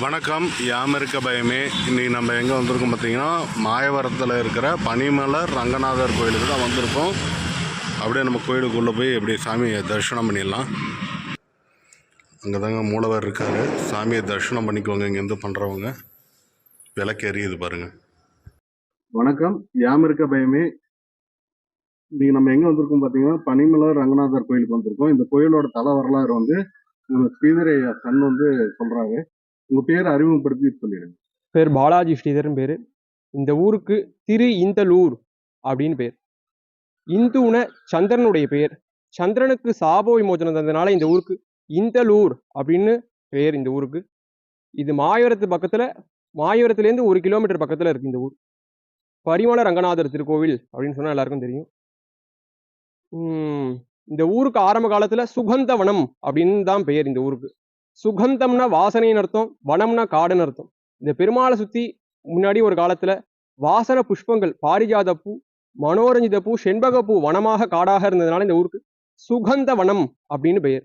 வணக்கம். யாமிருக்க பயமே. இன்றைக்கி நம்ம எங்கே வந்திருக்கோம் பார்த்தீங்கன்னா மாயவரத்தில் இருக்கிற பனிமலர் ரங்கநாதர் கோயிலுக்கு தான் வந்திருக்கோம். அப்படியே நம்ம கோயிலுக்குள்ளே போய் அப்படியே சாமியை தரிசனம் பண்ணிடலாம். அங்கே தாங்க மூலவர் இருக்கார். சாமியை தரிசனம் பண்ணிக்கோங்க. இங்கேருந்து பண்ணுறவங்க விளக்கு எரியுது பாருங்கள் வணக்கம். யாமிருக்க பயமே. இன்றைக்கி நம்ம எங்கே வந்திருக்கோம் பார்த்தீங்கன்னா பனிமலர் ரங்கநாதர் கோயிலுக்கு வந்திருக்கோம். இந்த கோயிலோட தல வரலாறு வந்து நம்ம ஸ்ரீதர் சன் வந்து சொல்கிறாங்க உங்கள் பேர் அறிமுகப்படுத்தி சொல்லிடுங்க பேர் பாலாஜி ஸ்ரீதரன் பேர். இந்த ஊருக்கு திரு இந்தலூர் அப்படின்னு பேர். இந்துன சந்திரனுடைய பெயர் சந்திரனுக்கு சாப விமோச்சனம் தந்தனால இந்த ஊருக்கு இந்தலூர் அப்படின்னு பெயர் இந்த ஊருக்கு. இது மாயவரத்து பக்கத்துல மாயவரத்துலேருந்து ஒரு கிலோமீட்டர் பக்கத்துல இருக்கு இந்த ஊர். பரிமள ரங்கநாதர் திருக்கோவில் அப்படின்னு சொன்னா எல்லாருக்கும் தெரியும். உம், இந்த ஊருக்கு ஆரம்ப காலத்துல சுகந்தவனம் அப்படின்னு தான் பெயர் இந்த ஊருக்கு. சுகந்தம்னா வாசனைன்னு அர்த்தம் வனம்னா காடுன்னு அர்த்தம். இந்த பெருமாளை சுத்தி முன்னாடி ஒரு காலத்துல வாசன புஷ்பங்கள் பாரிஜாத பூ மனோரஞ்சித பூ செண்பக பூ வனமாக காடாக இருந்ததுனால இந்த ஊருக்கு சுகந்த வனம் அப்படின்னு பெயர்.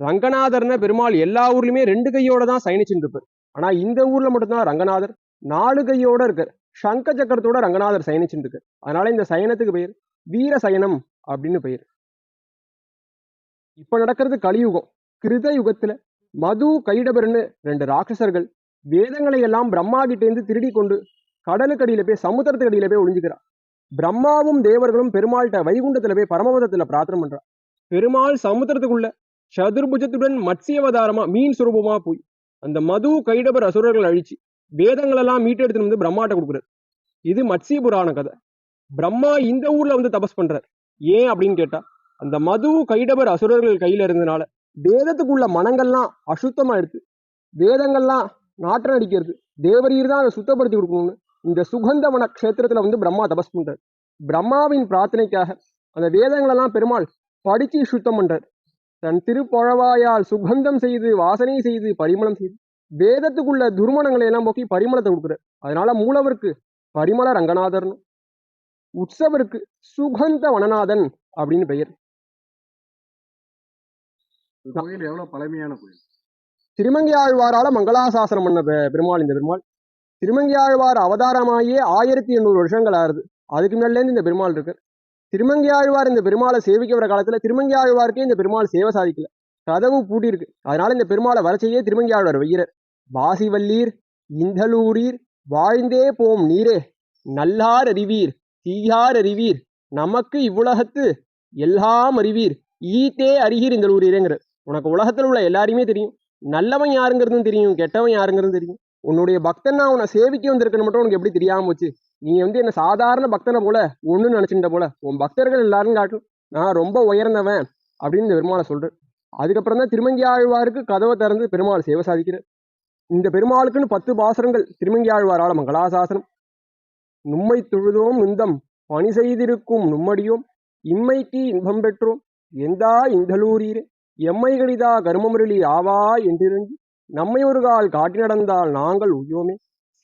ரங்கநாதர்ன பெருமாள் எல்லா ஊர்லயுமே ரெண்டு கையோட தான் சயனிச்சுட்டு இருப்பார். ஆனா இந்த ஊர்ல மட்டும்தான் ரங்கநாதர் நாலு கையோட இருக்கார். சங்க சக்கரத்தோட ரங்கநாதர் சயனிச்சுட்டு இருக்கார். அதனால இந்த சயனத்துக்கு பெயர் வீர சயனம் அப்படின்னு பெயர். இப்ப நடக்கிறது கலியுகம். கிருத யுகத்துல மது கைடபர்னு ரெண்டு ராட்சசர்கள் வேதங்களை எல்லாம் பிரம்மா கிட்டேந்து திருடி கொண்டு கடலுக்கடியில போய் சமுத்திரத்துக்கு அடியில போய் ஒளிஞ்சுக்கிறா. பிரம்மாவும் தேவர்களும் பெருமாள்கிட்ட வைகுண்டத்துல போய் பரமபதத்துல பிரார்த்தனை பண்றா. பெருமாள் சமுத்திரத்துக்குள்ள சதுர்புஜத்துடன் மத்ஸ்யவதாரமா மீன் சுரூபமா போய் அந்த மது கைடபர் அசுரர்கள் அழிச்சு வேதங்களெல்லாம் எல்லாம் வந்து பிரம்மாட்ட கொடுக்குறாரு. இது மத்சிய புராண கதை. பிரம்மா இந்த ஊர்ல வந்து தபஸ் பண்றார். ஏன் அப்படின்னு கேட்டா அந்த மது கைடபர் அசுரர்கள் கையில இருந்தனால வேதத்துக்குள்ள மனங்கள்லாம் அசுத்தமா இருக்குது வேதங்கள்லாம் நாற்றம் அடிக்கிறது. தேவரீர் தான் அதை சுத்தப்படுத்தி கொடுக்கணும்னு. இந்த சுகந்தவன க்ஷேத்திரத்தில் வந்து பிரம்மா தபஸ் பண்றார். பிரம்மாவின் பிரார்த்தனைக்காக அந்த வேதங்களெல்லாம் பெருமாள் படிச்சு சுத்தம் பண்றார். தன் திருப்பழவாயால் சுகந்தம் செய்து வாசனை செய்து பரிமளம் செய்து வேதத்துக்குள்ள துர்மணங்களை எல்லாம் போக்கி பரிமளத்தை கொடுக்குறார். அதனால மூலவருக்கு பரிமள ரங்கநாதர்னு உற்சவருக்கு சுகந்த வனநாதன் அப்படின்னு பெயர். கோயில் எவ்வளவு பழமையான கோயில்? திருமங்கி ஆழ்வாரால மங்களாசாசனம் பண்ண பெருமாள் இந்த பெருமாள். திருமங்கி ஆழ்வார் அவதாரமாகியே ஆயிரத்தி எண்ணூறு வருஷங்கள் ஆறுது அதுக்கு மேலேருந்து இந்த பெருமாள் இருக்கு. திருமங்கி ஆழ்வார் இந்த பெருமாளை சேவிக்க வர காலத்துல திருமங்கி ஆழ்வாருக்கே இந்த பெருமாள் சேவை சாதிக்கல. கதவு பூட்டியிருக்கு. அதனால இந்த பெருமாளை வரச்சையே திருமங்கி ஆழ்வார் வையிறர். வாசிவல்லீர் இந்தலூரீர் வாழ்ந்தே போம் நீரே நல்லார் அறிவீர் தீயார் அறிவீர் நமக்கு இவ்வுலகத்து எல்லாம் அறிவீர் ஈத்தே அறிகீர் இந்த ஊரீரேங்கிற உனக்கு உலகத்தில் உள்ள எல்லாரையுமே தெரியும். நல்லவன் யாருங்கிறதும் தெரியும் கெட்டவன் யாருங்கிறதும் தெரியும். உன்னுடைய பக்தன் நான் உன்னை சேவிக்க வந்திருக்கணும் மட்டும் உனக்கு எப்படி தெரியாம போச்சு? நீ வந்து என்ன சாதாரண பக்தனை போல ஒன்று நினைச்சுட்ட போல உன் பக்தர்கள் எல்லாரும் காட்டும் நான் ரொம்ப உயர்ந்தவன் அப்படின்னு இந்த பெருமாளை சொல்றேன் அதுக்கப்புறம் தான் திருமங்கி ஆழ்வாருக்கு கதவை திறந்து பெருமாள் சேவை சாதிக்கிறார். இந்த பெருமாளுக்குன்னு பத்து பாசனங்கள் திருமங்கி ஆழ்வாரால மங்களாசாசனம். நும்மை தொழுதோம் நிந்தம் பணி செய்திருக்கும் நும்மடியோம் இம்மைக்கு இன்பம் பெற்றோம் எந்தா இந்தலூரீரே? எம்மை கடிதா கருமமுரளி ஆவா என்றிருந்து நம்மை ஒரு கால் காட்டி நடந்தால் நாங்கள் உயோமே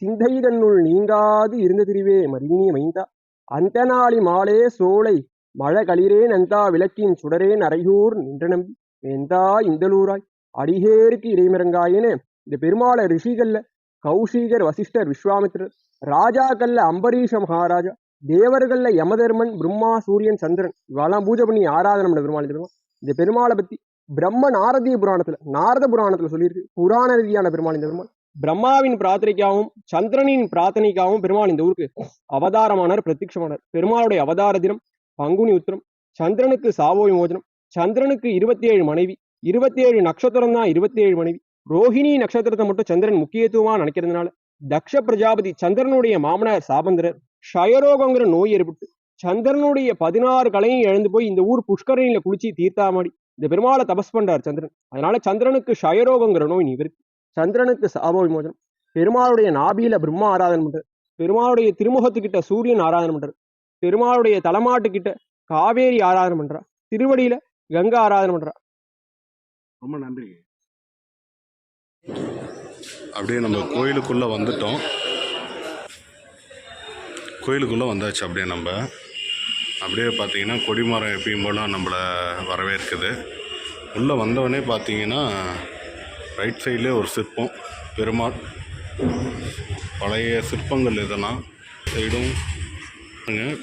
சிந்தை தன்னுள் நீங்காது இருந்த திரிவே மரியினி மைந்தா அந்த நாளி மாலே சோலை மழை களிரே நந்தா விளக்கின் சுடரே நரையூர் நின்ற நம்பி. வேந்தா இந்தலூராய் அடிகேருக்கு இறைமிறங்காயின்னு இந்த பெருமாளை ரிஷிகள்ல கௌஷிகர் வசிஷ்டர் விஸ்வாமித்ரர் ராஜாக்கள்ல அம்பரீஷ மகாராஜா தேவர்கள்ல யமதர்மன் பிரம்மா சூரியன் சந்திரன் இவெல்லாம் பூஜை பண்ணி ஆராதனை பண்ண பெருமாள் தெரியுமா? இந்த பெருமாளை பத்தி பிரம்ம நாரதிய புராணத்துல நாரத புராணத்துல சொல்லியிருக்கு. புராண ரீதியான பெருமாள் இந்த பெருமாள். பிரம்மாவின் பிரார்த்தனைக்காகவும் சந்திரனின் பிரார்த்தனைக்காகவும் பெருமாள் இந்த ஊருக்கு அவதாரமானார் பிரத்யட்சமானார் பெருமாளுடைய அவதார தினம் பங்குனி உத்திரம் சந்திரனுக்கு சாவோ மோஜனம் சந்திரனுக்கு இருபத்தி ஏழு மனைவி இருபத்தி ஏழு நட்சத்திரம் தான் இருபத்தி ஏழு மனைவி. ரோஹிணி நட்சத்திரத்தை மட்டும் சந்திரன் முக்கியத்துவமா நினைக்கிறதுனால தக்ஷ பிரஜாபதி சந்திரனுடைய மாமனார் சாபந்திரர் ஷயரோகங்கிற நோய் ஏற்பட்டு சந்திரனுடைய பதினாறு கலையும் இழந்து போய் இந்த ஊர் புஷ்கரணியில குளிச்சு தீர்த்தாமாடி இந்த பெருமாளை தபஸ் பண்றார் சந்திரன். அதனால சந்திரனுக்கு ஷயரோகங்கிற நோய் நிவர்த்தி சந்திரனுக்கு சாப விமோசனம். பெருமாளுடைய நாபியில பிரம்மா ஆராதனை பண்றார். பெருமாளுடைய திருமுகத்துக்கிட்ட சூரியன் ஆராதனை பண்றார். பெருமாளுடைய தலைமாட்டு கிட்ட காவேரி ஆராதனை பண்றா திருவடியில கங்கா ஆராதனை பண்றா ரொம்ப நன்றி. அப்படியே நம்ம கோயிலுக்குள்ளே வந்துட்டோம். கோயிலுக்குள்ளே வந்தாச்சு அப்படியே நம்ம. அப்படியே பார்த்தீங்கன்னா கொடிமரம் எப்பயும் போல நம்மளை வரவேற்குது. உள்ளே வந்தவொடனே பார்த்தீங்கன்னா ரைட் சைட்லேயே ஒரு சிற்பம் பெருமாள். பழைய சிற்பங்கள் இதெல்லாம். சைடும்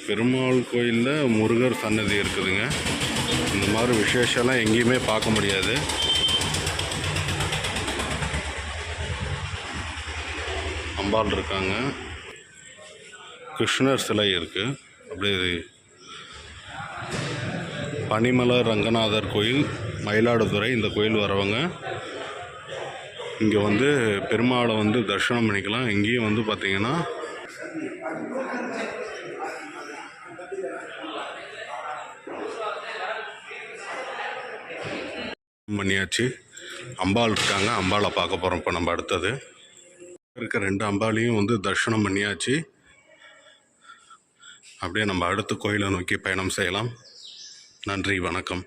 பெருமாள் கோயிலில் முருகர் சன்னதி இருக்குதுங்க. இந்த மாதிரி விசேஷம்லாம் எங்கேயுமே பார்க்க முடியாது. அம்பாள் இருக்காங்க. கிருஷ்ணர் சிலை இருக்குது அப்படியே பனிமலர் ரங்கநாதர் கோயில் மயிலாடுதுறை இந்த கோயில் வரவங்க. இங்கே வந்து பெருமாளை வந்து தரிசனம் பண்ணிக்கலாம். இங்கேயும் வந்து பார்த்தீங்கன்னா பண்ணியாச்சு. அம்பாள் இருக்காங்க. அம்பாளை பார்க்க போகிறோம் இப்போ நம்ம அடுத்தது. இருக்க ரெண்டு அம்பாளையும் வந்து தரிசனம் பண்ணியாச்சு. அப்படியே நம்ம அடுத்த கோயிலை நோக்கி பயணம் செய்யலாம். நன்றி வணக்கம்.